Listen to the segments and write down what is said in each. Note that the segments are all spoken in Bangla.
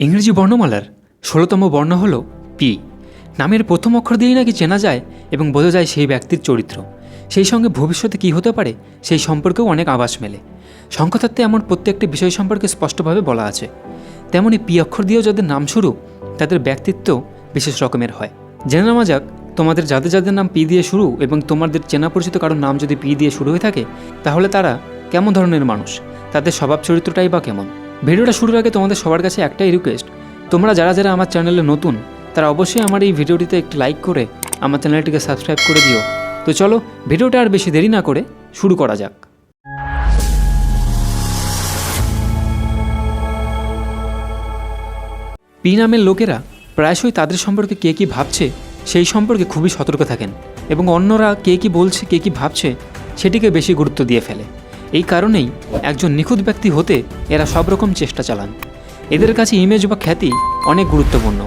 ইংরেজি বর্ণমালার ষোলোতম বর্ণ হল পি। নামের প্রথম অক্ষর দিয়েই নাকি চেনা যায় এবং বোঝা যায় সেই ব্যক্তির চরিত্র। সেই সঙ্গে ভবিষ্যতে কী হতে পারে সেই সম্পর্কেও অনেক আভাস মেলে। সংখ্যাতত্ত্বে এমন প্রত্যেকটি বিষয় সম্পর্কে স্পষ্টভাবে বলা আছে। তেমনি পি অক্ষর দিয়েও যাদের নাম শুরু তাদের ব্যক্তিত্ব বিশেষ রকমের হয়। জেনে নেওয়া যাক, তোমাদের যাদের যাদের নাম পি দিয়ে শুরু এবং তোমাদের চেনা পরিচিত কারোর নাম যদি পি দিয়ে শুরু হয়ে থাকে, তাহলে তারা কেমন ধরনের মানুষ? তাদের স্বভাব চরিত্রটাই বা কেমন? ভিডিওটা শুরুর আগে তোমাদের সবার কাছে একটাই রিকোয়েস্ট তোমরা যারা যারা আমার চ্যানেলে নতুন, তারা অবশ্যই আমার এই ভিডিওটিতে একটি লাইক করে আমার চ্যানেলটিকে সাবস্ক্রাইব করে দিও। তো চলো, ভিডিওটা আর বেশি দেরি না করে শুরু করা যাক। পি নামের লোকেরা প্রায়শই তাদের সম্পর্কে কে কী ভাবছে, সেই সম্পর্কে খুবই সতর্ক থাকেন এবং অন্যরা কে কী বলছে, কে কী ভাবছে, সেটিকে বেশি গুরুত্ব দিয়ে ফেলে। এই কারণেই একজন নিখুঁত ব্যক্তি হতে এরা সব রকম চেষ্টা চালান। এদের কাছে ইমেজ বা খ্যাতি অনেক গুরুত্বপূর্ণ।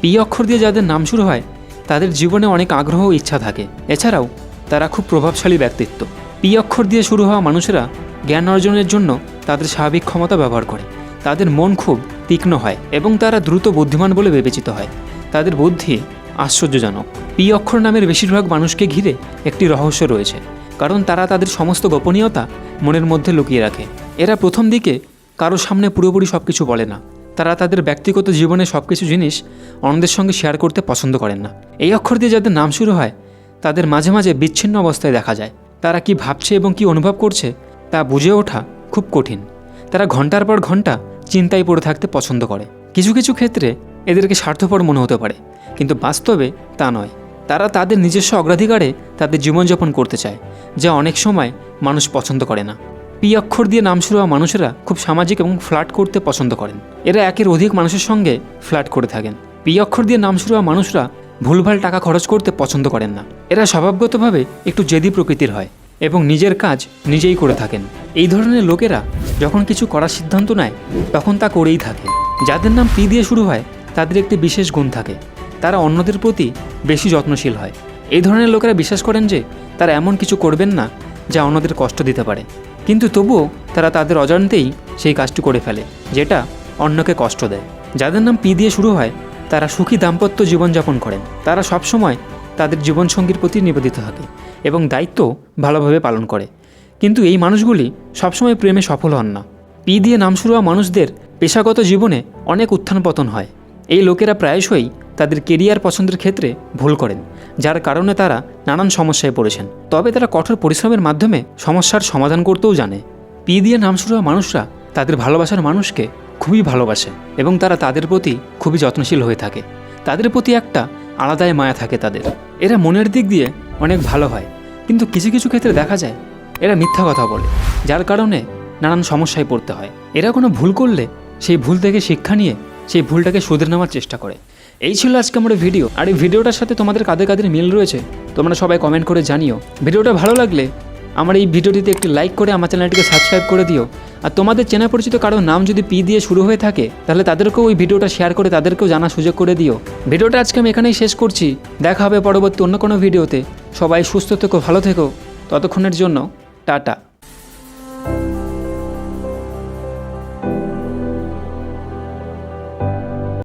পি অক্ষর দিয়ে যাদের নাম শুরু হয়, তাদের জীবনে অনেক আগ্রহ ও ইচ্ছা থাকে। এছাড়াও, তারা খুব প্রভাবশালী ব্যক্তিত্ব। পি অক্ষর দিয়ে শুরু হওয়া মানুষেরা জ্ঞান অর্জনের জন্য তাদের স্বাভাবিক ক্ষমতা ব্যবহার করে। তাদের মন খুব তীক্ষ্ণ হয় এবং তারা দ্রুত বুদ্ধিমান বলে বিবেচিত হয়। তাদের বুদ্ধি আশ্চর্যজনক। পি অক্ষর নামের বেশিরভাগ মানুষকে ঘিরে একটি রহস্য রয়েছে। কারণ তারা তাদের সমস্ত গোপনীয়তা মনের মধ্যে লুকিয়ে রাখে। এরা প্রথম দিকে কারও সামনে পুরোপুরি সব কিছু বলে না। তারা তাদের ব্যক্তিগত জীবনে সব কিছু জিনিস অন্যদের সঙ্গে শেয়ার করতে পছন্দ করেন না। এই অক্ষর দিয়ে যাদের নাম শুরু হয়, তাদের মাঝে মাঝে বিচ্ছিন্ন অবস্থায় দেখা যায়। তারা কি ভাবছে এবং কি অনুভব করছে, তা বুঝে ওঠা খুব কঠিন। তারা ঘণ্টার পর ঘণ্টা চিন্তায় পড়ে থাকতে পছন্দ করে। কিছু কিছু ক্ষেত্রে এদেরকে স্বার্থপর মনে হতে পারে, কিন্তু বাস্তবে তা নয়। তারা তাদের নিজস্ব অগ্রাধিকারে তাদের জীবনযাপন করতে চায়, যা অনেক সময় মানুষ পছন্দ করে না। পি অক্ষর দিয়ে নাম শুরু হওয়া মানুষেরা খুব সামাজিক এবং ফ্ল্যাট করতে পছন্দ করেন। এরা একের অধিক মানুষের সঙ্গে ফ্ল্যাট করে থাকেন। পি অক্ষর দিয়ে নাম শুরু হওয়া মানুষরা ভুলভাল টাকা খরচ করতে পছন্দ করেন না। এরা স্বভাবগতভাবে একটু জেদি প্রকৃতির হয় এবং নিজের কাজ নিজেই করে থাকেন। এই ধরনের লোকেরা যখন কিছু করার সিদ্ধান্ত নেয়, তখন তা করেই থাকে। যাদের নাম পি দিয়ে শুরু হয়, তাদের একটি বিশেষ গুণ থাকে। তারা অন্যদের প্রতি বেশি যত্নশীল হয়। এই ধরনের লোকেরা বিশ্বাস করেন যে তারা এমন কিছু করবেন না যা অন্যদের কষ্ট দিতে পারে। কিন্তু তবুও তারা তাদের অজান্তেই সেই কাজটি করে ফেলে, যেটা অন্যকে কষ্ট দেয়। যাদের নাম পি দিয়ে শুরু হয়, তারা সুখী দাম্পত্য জীবনযাপন করেন। তারা সবসময় তাদের জীবনসঙ্গীর প্রতি নিবেদিত থাকে এবং দায়িত্ব ভালোভাবে পালন করে। কিন্তু এই মানুষগুলি সবসময় প্রেমে সফল হন না। পি দিয়ে নাম শুরু হওয়া মানুষদের পেশাগত জীবনে অনেক উত্থান পতন হয়। এই লোকেরা প্রায়শই তাদের কেরিয়ার পছন্দের ক্ষেত্রে ভুল করেন, যার কারণে তারা নানান সমস্যায় পড়েছেন। তবে তারা কঠোর পরিশ্রমের মাধ্যমে সমস্যার সমাধান করতেও জানে। পি দিয়ে নাম শুরু মানুষরা তাদের ভালোবাসার মানুষকে খুবই ভালোবাসে এবং তারা তাদের প্রতি খুবই যত্নশীল হয়ে থাকে। তাদের প্রতি একটা আলাদাই মায়া থাকে তাদের। এরা মনের দিক দিয়ে অনেক ভালো হয়, কিন্তু কিছু কিছু ক্ষেত্রে দেখা যায় এরা মিথ্যা কথা বলে, যার কারণে নানান সমস্যায় পড়তে হয়। এরা কোনো ভুল করলে সেই ভুল থেকে শিক্ষা নিয়ে সেই ভুলটাকে শুধরে নেওয়ার চেষ্টা করে। এই ছিল আজকে আমার ভিডিও আর এই ভিডিওটার সাথে তোমাদের কাদের কাদের মিল রয়েছে, তোমরা সবাই কমেন্ট করে জানিও। ভিডিওটা ভালো লাগলে আমার এই ভিডিওটিতে একটি লাইক করে আমার চ্যানেলটিকে সাবস্ক্রাইব করে দিও। আর তোমাদের চেনা পরিচিত কারোর নাম যদি পি দিয়ে শুরু হয়ে থাকে, তাহলে তাদেরকেও ওই ভিডিওটা শেয়ার করে তাদেরকেও জানার সুযোগ করে দিও। ভিডিওটা আজকে আমি এখানেই শেষ করছি। দেখা হবে পরবর্তী অন্য কোনো ভিডিওতে সবাই সুস্থ থেকো, ভালো থেকো। ততক্ষণের জন্য, টাটা।